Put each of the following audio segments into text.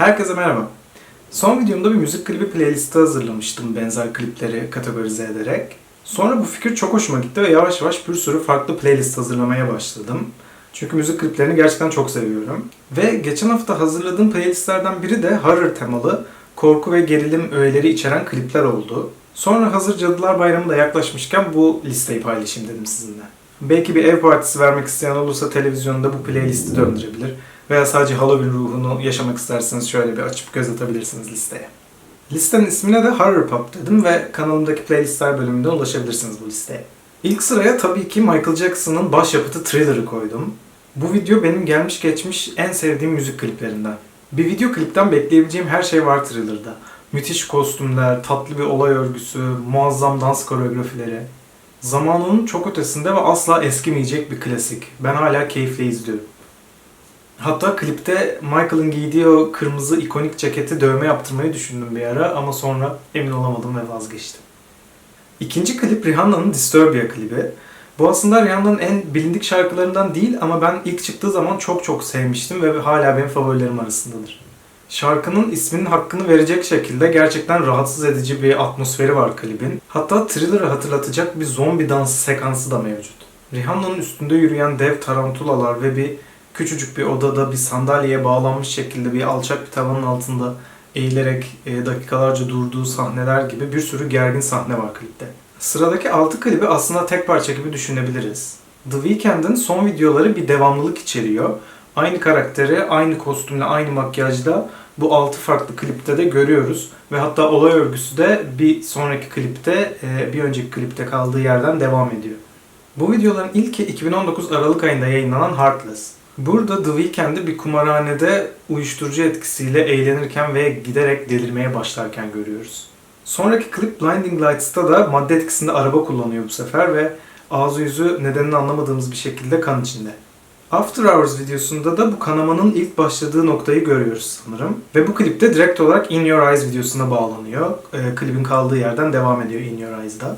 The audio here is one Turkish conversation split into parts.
Herkese merhaba. Son videomda bir müzik klibi playlisti hazırlamıştım benzer klipleri kategorize ederek. Sonra bu fikir çok hoşuma gitti ve yavaş yavaş bir sürü farklı playlist hazırlamaya başladım. Çünkü müzik kliplerini gerçekten çok seviyorum. Ve geçen hafta hazırladığım playlistlerden biri de horror temalı korku ve gerilim öğeleri içeren klipler oldu. Sonra hazır Cadılar Bayramı da yaklaşmışken bu listeyi paylaşayım dedim sizinle. Belki bir ev partisi vermek isteyen olursa televizyonda bu playlisti döndürebilir. Veya sadece Halloween ruhunu yaşamak isterseniz şöyle bir açıp göz atabilirsiniz listeye. Listenin ismine de Horror Pop dedim ve kanalımdaki playlistler bölümünden ulaşabilirsiniz bu listeye. İlk sıraya tabii ki Michael Jackson'ın başyapıtı Thriller'ı koydum. Bu video benim gelmiş geçmiş en sevdiğim müzik kliplerinden. Bir video klipten bekleyebileceğim her şey var Thriller'da. Müthiş kostümler, tatlı bir olay örgüsü, muazzam dans koreografileri. Zamanının çok ötesinde ve asla eskimeyecek bir klasik. Ben hala keyifle izliyorum. Hatta klipte Michael'ın giydiği o kırmızı ikonik ceketi dövme yaptırmayı düşündüm bir ara ama sonra emin olamadım ve vazgeçtim. İkinci klip Rihanna'nın Disturbia klibi. Bu aslında Rihanna'nın en bilindik şarkılarından değil ama ben ilk çıktığı zaman çok çok sevmiştim ve hala benim favorilerim arasındadır. Şarkının isminin hakkını verecek şekilde gerçekten rahatsız edici bir atmosferi var klibin. Hatta Thriller'ı hatırlatacak bir zombi dansı sekansı da mevcut. Rihanna'nın üstünde yürüyen dev tarantulalar ve bir küçücük bir odada bir sandalyeye bağlanmış şekilde bir alçak bir tavanın altında eğilerek e, dakikalarca durduğu sahneler gibi bir sürü gergin sahne var klipte. Sıradaki 6 klibi aslında tek parça gibi düşünebiliriz. The Weeknd'in son videoları bir devamlılık içeriyor. Aynı karakteri, aynı kostümle, aynı makyajda bu 6 farklı klipte de görüyoruz. Ve hatta olay örgüsü de bir sonraki klipte, e, bir önceki klipte kaldığı yerden devam ediyor. Bu videoların ilki 2019 Aralık ayında yayınlanan Heartless. Burada The Weeknd'i bir kumarhanede uyuşturucu etkisiyle eğlenirken ve giderek delirmeye başlarken görüyoruz. Sonraki klip Blinding Lights'ta da madde etkisinde araba kullanıyor bu sefer ve ağzı yüzü nedenini anlamadığımız bir şekilde kan içinde. After Hours videosunda da bu kanamanın ilk başladığı noktayı görüyoruz sanırım. Ve bu klipte direkt olarak In Your Eyes videosuna bağlanıyor. E, klibin kaldığı yerden devam ediyor In Your Eyes'da.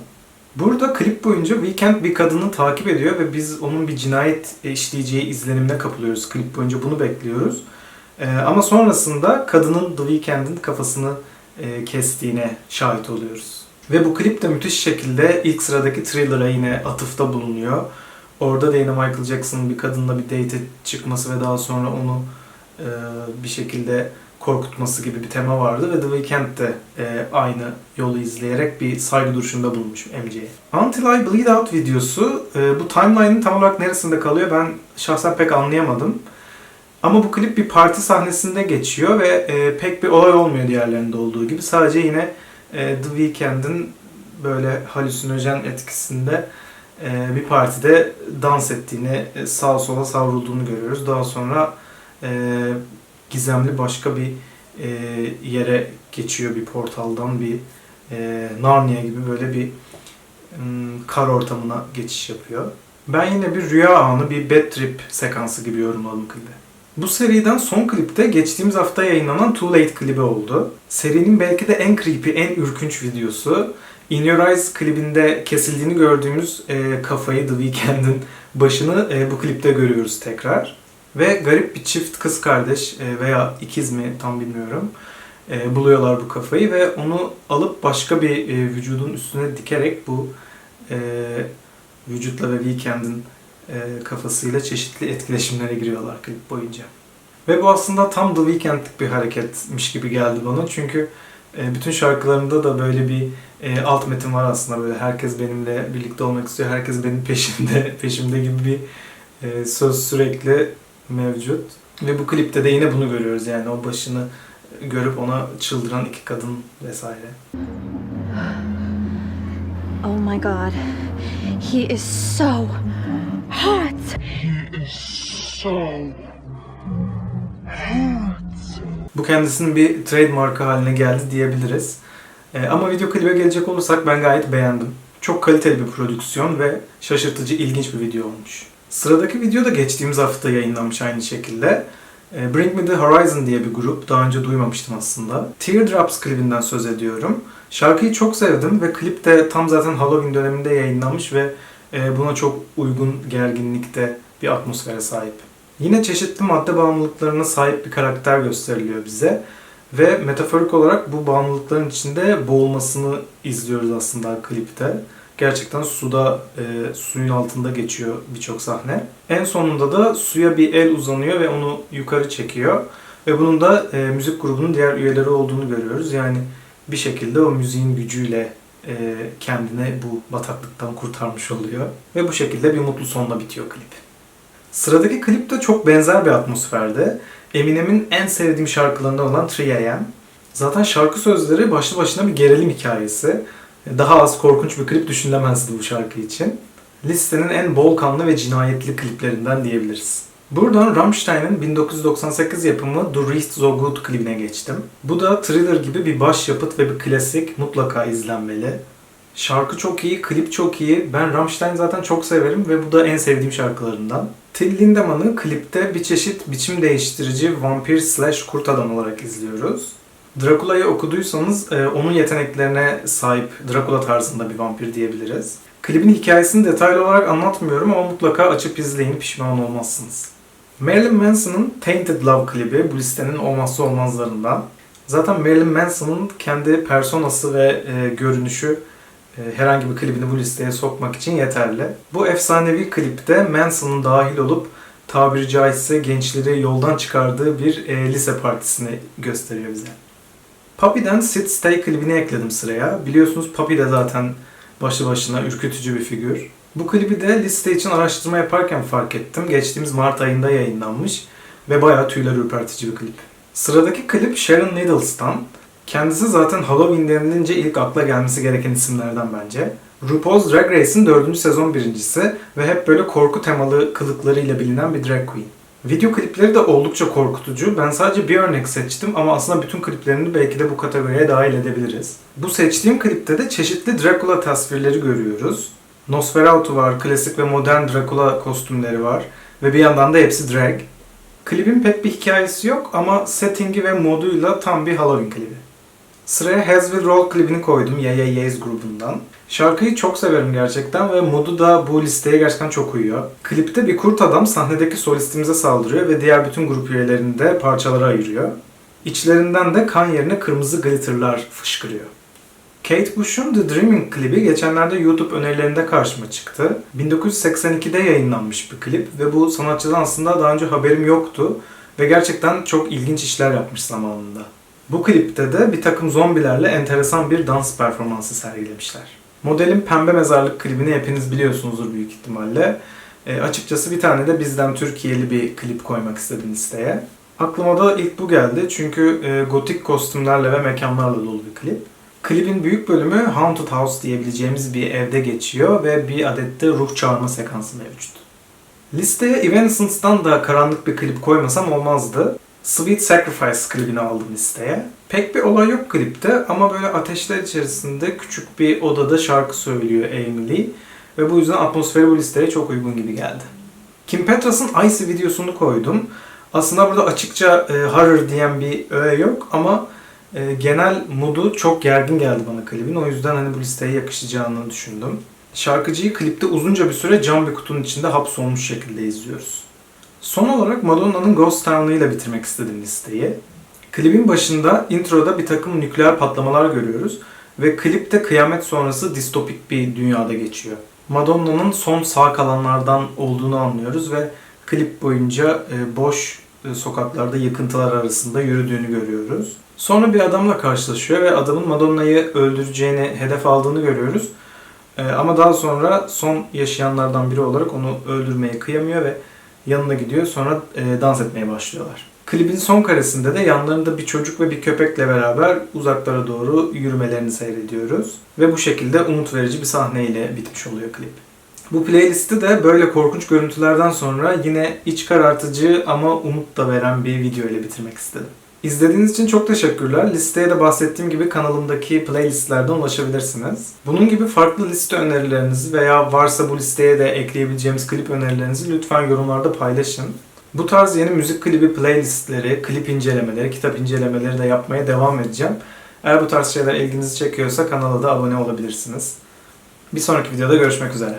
Burada klip boyunca Weekend bir kadını takip ediyor ve biz onun bir cinayet işleyeceği izlenimine kapılıyoruz. Klip boyunca bunu bekliyoruz. Ee, ama sonrasında kadının The Weeknd'in kafasını e, kestiğine şahit oluyoruz. Ve bu klip de müthiş şekilde ilk sıradaki Thriller'a yine atıfta bulunuyor. Orada da yine Michael Jackson'ın bir kadınla bir date çıkması ve daha sonra onu e, bir şekilde korkutması gibi bir tema vardı ve The Weeknd de e, aynı yolu izleyerek bir saygı duruşunda bulunmuş MC'ye. Until I Bleed Out videosu e, bu timeline'ın tam olarak neresinde kalıyor ben şahsen pek anlayamadım. Ama bu klip bir parti sahnesinde geçiyor ve e, pek bir olay olmuyor diğerlerinde olduğu gibi. Sadece yine e, The Weeknd'in böyle halüsinojen etkisinde e, bir partide dans ettiğini, e, sağa sola savrulduğunu görüyoruz. Daha sonra e, gizemli başka bir e, yere geçiyor bir portaldan bir e, Narnia gibi böyle bir m, kar ortamına geçiş yapıyor. Ben yine bir rüya anı, bir bad trip sekansı gibi yorumladım klibi. Bu seriden son klipte geçtiğimiz hafta yayınlanan Too Late klibi oldu. Serinin belki de en creepy, en ürkünç videosu. In Your Eyes klibinde kesildiğini gördüğümüz e, kafayı The Weeknd'in başını e, bu klipte görüyoruz tekrar. Ve garip bir çift kız kardeş e, veya ikiz mi tam bilmiyorum e, buluyorlar bu kafayı ve onu alıp başka bir e, vücudun üstüne dikerek bu vücutla ve Weekend'in kafasıyla çeşitli etkileşimlere giriyorlar klip boyunca. Ve bu aslında tam The Weeknd'lik bir hareketmiş gibi geldi bana çünkü bütün şarkılarında da böyle bir alt metin var aslında böyle herkes benimle birlikte olmak istiyor, herkes benim peşimde, peşimde gibi bir söz sürekli mevcut. Ve bu klipte de yine bunu görüyoruz yani o başını görüp ona çıldıran iki kadın vesaire. Oh my god. He is so hot. Bu kendisinin bir trademarkı haline geldi diyebiliriz. Ee, ama video klibe gelecek olursak ben gayet beğendim. Çok kaliteli bir prodüksiyon ve şaşırtıcı, ilginç bir video olmuş. Sıradaki video da geçtiğimiz hafta yayınlanmış aynı şekilde. Ee, Bring Me The Horizon diye bir grup. Daha önce duymamıştım aslında. Teardrops klibinden söz ediyorum. Şarkıyı çok sevdim ve klip de tam zaten Halloween döneminde yayınlanmış ve e, buna çok uygun gerginlikte bir atmosfere sahip. Yine çeşitli madde bağımlılıklarına sahip bir karakter gösteriliyor bize. Ve metaforik olarak bu bağımlılıkların içinde boğulmasını izliyoruz aslında klipte. Gerçekten suda, e, suyun altında geçiyor birçok sahne. En sonunda da suya bir el uzanıyor ve onu yukarı çekiyor. Ve bunun da e, müzik grubunun diğer üyeleri olduğunu görüyoruz. Yani bir şekilde o müziğin gücüyle e, kendini bu bataklıktan kurtarmış oluyor. Ve bu şekilde bir mutlu sonla bitiyor klip. Sıradaki klip de çok benzer bir atmosferde. Eminem'in en sevdiğim şarkılarından olan 3AM. Zaten şarkı sözleri başlı başına bir gerilim hikayesi. Daha az korkunç bir klip düşünülemezdi bu şarkı için. Listenin en bol kanlı ve cinayetli kliplerinden diyebiliriz. Buradan Rammstein'in 1998 yapımı Do Riecht So Good klibine geçtim. Bu da Thriller gibi bir başyapıt ve bir klasik mutlaka izlenmeli. Şarkı çok iyi, klip çok iyi. Ben Rammstein zaten çok severim ve bu da en sevdiğim şarkılarından. Till Lindemann'ı klipte bir çeşit biçim değiştirici vampir slash kurt adam olarak izliyoruz. Drakula'yı okuduysanız e, onun yeteneklerine sahip Drakula tarzında bir vampir diyebiliriz. Klibin hikayesini detaylı olarak anlatmıyorum ama mutlaka açıp izleyin pişman olmazsınız. Marilyn Manson'ın Tainted Love klibi bu listenin olmazsa olmazlarından. Zaten Marilyn Manson'ın kendi personası ve e, görünüşü e, herhangi bir klibini bu listeye sokmak için yeterli. Bu efsanevi klipte Manson'ın dahil olup tabiri caizse gençleri yoldan çıkardığı bir e, lise partisini gösteriyor bize. Puppy'den Sit Stay klibini ekledim sıraya. Biliyorsunuz Puppy de zaten başlı başına ürkütücü bir figür. Bu klibi de liste için araştırma yaparken fark ettim. Geçtiğimiz Mart ayında yayınlanmış ve bayağı tüyler ürpertici bir klip. Sıradaki klip Sharon Needles'tan. Kendisi zaten Halloween denilince ilk akla gelmesi gereken isimlerden bence. RuPaul's Drag Race'in 4. sezon birincisi ve hep böyle korku temalı kılıklarıyla bilinen bir drag queen. Video klipleri de oldukça korkutucu. Ben sadece bir örnek seçtim ama aslında bütün kliplerini belki de bu kategoriye dahil edebiliriz. Bu seçtiğim klipte de çeşitli Dracula tasvirleri görüyoruz. Nosferatu var, klasik ve modern Dracula kostümleri var ve bir yandan da hepsi drag. Klibin pek bir hikayesi yok ama settingi ve moduyla tam bir Halloween klibi. Sıraya Has Will Roll klibini koydum Yeah Yeah Yeahs grubundan. Şarkıyı çok severim gerçekten ve modu da bu listeye gerçekten çok uyuyor. Klipte bir kurt adam sahnedeki solistimize saldırıyor ve diğer bütün grup üyelerini de parçalara ayırıyor. İçlerinden de kan yerine kırmızı glitterlar fışkırıyor. Kate Bush'un The Dreaming klibi geçenlerde YouTube önerilerinde karşıma çıktı. 1982'de yayınlanmış bir klip ve bu sanatçıdan aslında daha önce haberim yoktu ve gerçekten çok ilginç işler yapmış zamanında. Bu klipte de bir takım zombilerle enteresan bir dans performansı sergilemişler. Modelin Pembe Mezarlık klibini hepiniz biliyorsunuzdur büyük ihtimalle. E, açıkçası bir tane de bizden Türkiye'li bir klip koymak istedim listeye. Aklıma da ilk bu geldi çünkü e, gotik kostümlerle ve mekanlarla dolu bir klip. Klibin büyük bölümü Haunted House diyebileceğimiz bir evde geçiyor ve bir adette ruh çağırma sekansı mevcut. Listeye Evanescence'dan da karanlık bir klip koymasam olmazdı. Sweet Sacrifice klibini aldım listeye. Pek bir olay yok klipte ama böyle ateşler içerisinde küçük bir odada şarkı söylüyor Lee. Ve bu yüzden atmosferi bu listeye çok uygun gibi geldi. Kim Petras'ın Icy videosunu koydum. Aslında burada açıkça e, horror diyen bir öğe yok ama e, genel modu çok gergin geldi bana klibin. O yüzden hani bu listeye yakışacağını düşündüm. Şarkıcıyı klipte uzunca bir süre cam bir kutunun içinde hapsolmuş şekilde izliyoruz. Son olarak Madonna'nın Ghost Town'ı ile bitirmek istedim listeyi. Klibin başında introda bir takım nükleer patlamalar görüyoruz ve klipte kıyamet sonrası distopik bir dünyada geçiyor. Madonna'nın son sağ kalanlardan olduğunu anlıyoruz ve klip boyunca e, boş e, sokaklarda yıkıntılar arasında yürüdüğünü görüyoruz. Sonra bir adamla karşılaşıyor ve adamın Madonna'yı öldüreceğini hedef aldığını görüyoruz. E, ama daha sonra son yaşayanlardan biri olarak onu öldürmeye kıyamıyor ve yanına gidiyor. Sonra e, dans etmeye başlıyorlar. Klibin son karesinde de yanlarında bir çocuk ve bir köpekle beraber uzaklara doğru yürümelerini seyrediyoruz. Ve bu şekilde umut verici bir sahneyle bitmiş oluyor klip. Bu playlisti de böyle korkunç görüntülerden sonra yine iç karartıcı ama umut da veren bir video ile bitirmek istedim. İzlediğiniz için çok teşekkürler. Listeye de bahsettiğim gibi kanalımdaki playlistlerden ulaşabilirsiniz. Bunun gibi farklı liste önerilerinizi veya varsa bu listeye de ekleyebileceğimiz klip önerilerinizi lütfen yorumlarda paylaşın. Bu tarz yeni müzik klibi playlistleri, klip incelemeleri, kitap incelemeleri de yapmaya devam edeceğim. Eğer bu tarz şeyler ilginizi çekiyorsa kanala da abone olabilirsiniz. Bir sonraki videoda görüşmek üzere.